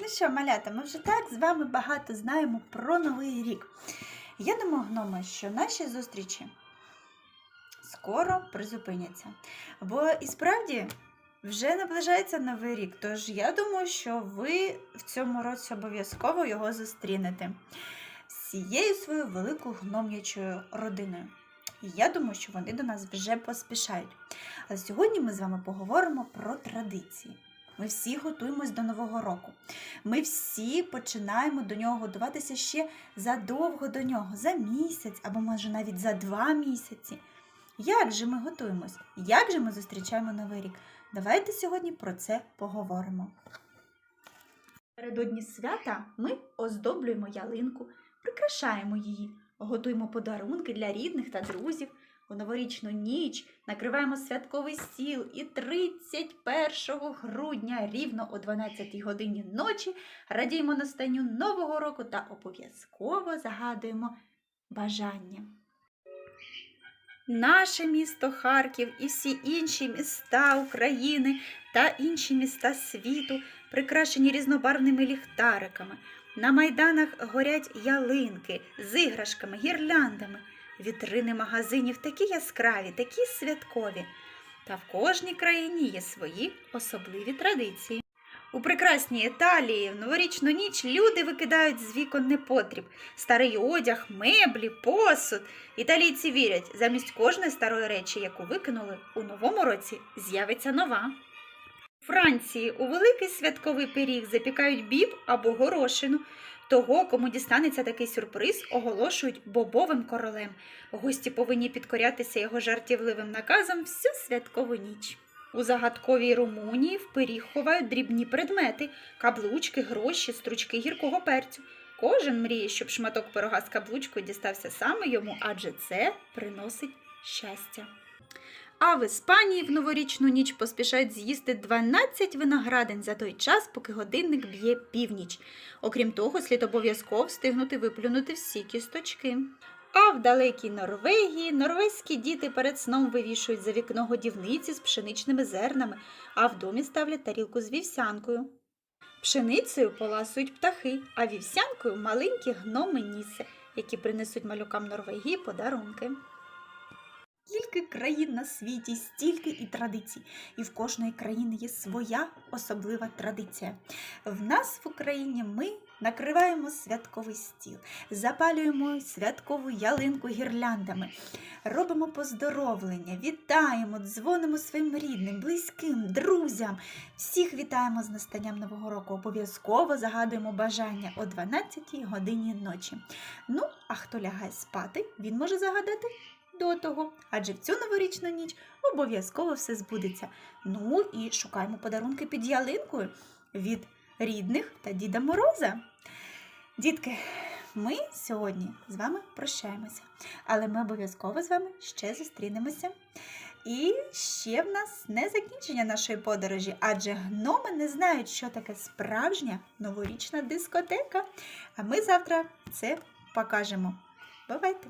Ну що, малята, ми вже так з вами багато знаємо про Новий рік. Я думаю, гноми, що наші зустрічі скоро призупиняться. Бо і справді вже наближається Новий рік, тож я думаю, що ви в цьому році обов'язково його зустрінете всією своєю великою гном'ячою родиною. І я думаю, що вони до нас вже поспішають. А сьогодні ми з вами поговоримо про традиції. Ми всі готуємось до Нового року. Ми всі починаємо до нього готуватися ще задовго до нього, за місяць або може навіть за два місяці. Як же ми готуємось? Як же ми зустрічаємо Новий рік? Давайте сьогодні про це поговоримо. Передодні свята ми оздоблюємо ялинку, прикрашаємо її, готуємо подарунки для рідних та друзів. У новорічну ніч накриваємо святковий стіл і 31 грудня рівно о 12 годині ночі радіємо настанню Нового року та обов'язково загадуємо бажання. Наше місто Харків і всі інші міста України та інші міста світу прикрашені різнобарвними ліхтариками. На майданах горять ялинки з іграшками, гірляндами. Вітрини магазинів такі яскраві, такі святкові. Та в кожній країні є свої особливі традиції. У прекрасній Італії в новорічну ніч люди викидають з вікон непотріб, старий одяг, меблі, посуд. Італійці вірять, замість кожної старої речі, яку викинули, у новому році з'явиться нова. У Франції у великий святковий пиріг запікають біб або горошину. Того, кому дістанеться такий сюрприз, оголошують бобовим королем. Гості повинні підкорятися його жартівливим наказам всю святкову ніч. У загадковій Румунії в пиріг ховають дрібні предмети каблучки, гроші, стручки гіркого перцю. Кожен мріє, щоб шматок пирога з каблучкою дістався саме йому, адже це приносить щастя. А в Іспанії в новорічну ніч поспішають з'їсти 12 виноградин за той час, поки годинник б'є північ. Окрім того, слід обов'язково встигнути виплюнути всі кісточки. А в далекій Норвегії норвезькі діти перед сном вивішують за вікно годівниці з пшеничними зернами, а в домі ставлять тарілку з вівсянкою. Пшеницею поласують птахи, а вівсянкою маленькі гноми ніси, які принесуть малюкам Норвегії подарунки. Скільки країн на світі, стільки і традицій, і в кожної країни є своя особлива традиція. В нас в Україні ми накриваємо святковий стіл, запалюємо святкову ялинку гірляндами, робимо поздоровлення, вітаємо, дзвонимо своїм рідним, близьким, друзям. Всіх вітаємо з настанням Нового року. Обов'язково загадуємо бажання о 12 годині ночі. Ну, а хто лягає спати, він може загадати до того, адже в цю новорічну ніч обов'язково все збудеться. Ну і шукаємо подарунки під ялинкою від рідних та Діда Мороза. Дітки, ми сьогодні з вами прощаємося, але ми обов'язково з вами ще зустрінемося. І ще в нас не закінчення нашої подорожі, адже гноми не знають, що таке справжня новорічна дискотека. А ми завтра це покажемо. Бувайте!